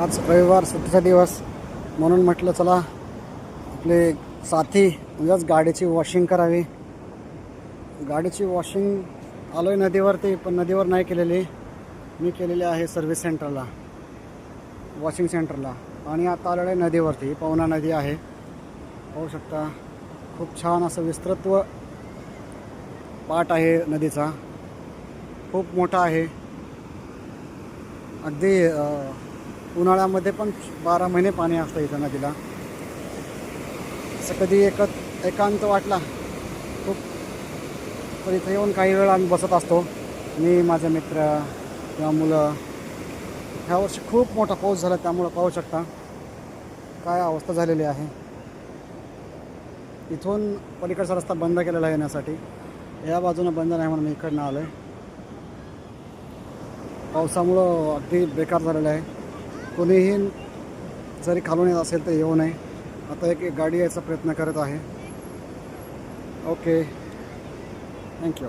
आज रविवार सुट्टीचा दिवस. म्हणून म्हटलं चला आपले साथी म्हणजेच गाडीची वॉशिंग करावी. गाडीची वॉशिंग आलो आहे नदीवरती पण नदीवर नाही केलेली. मी केलेली आहे सर्व्हिस सेंटरला वॉशिंग सेंटरला आणि आता आलेलं आहे नदीवरती पवना नदी आहे. पाहू शकता खूप छान असं विस्तृत्व पाठ आहे नदीचा. खूप मोठा आहे. अगदी उन्हाळ्यामध्ये पण बारा महिने पाणी असतं इथं नदीला. असं कधी एकत एकांत वाटला खूप. तर इथं येऊन काही वेळ आम्ही बसत असतो. मी माझे मित्र किंवा मुलं. ह्या वर्षी खूप मोठा पाऊस झाला त्यामुळं पाहू शकता काय अवस्था झालेली आहे. इथून पलीकडचा रस्ता बंद केलेला आहे येण्यासाठी. या बाजूनं बंद नाही म्हणून मी इकडनं आलो आहे पावसामुळं अगदी बेकार झालेलं आहे. कोणीही जरी खालून येत असेल तर येऊ नये. आता एक एक गाडी यायचा प्रयत्न करत आहे. Okay thank you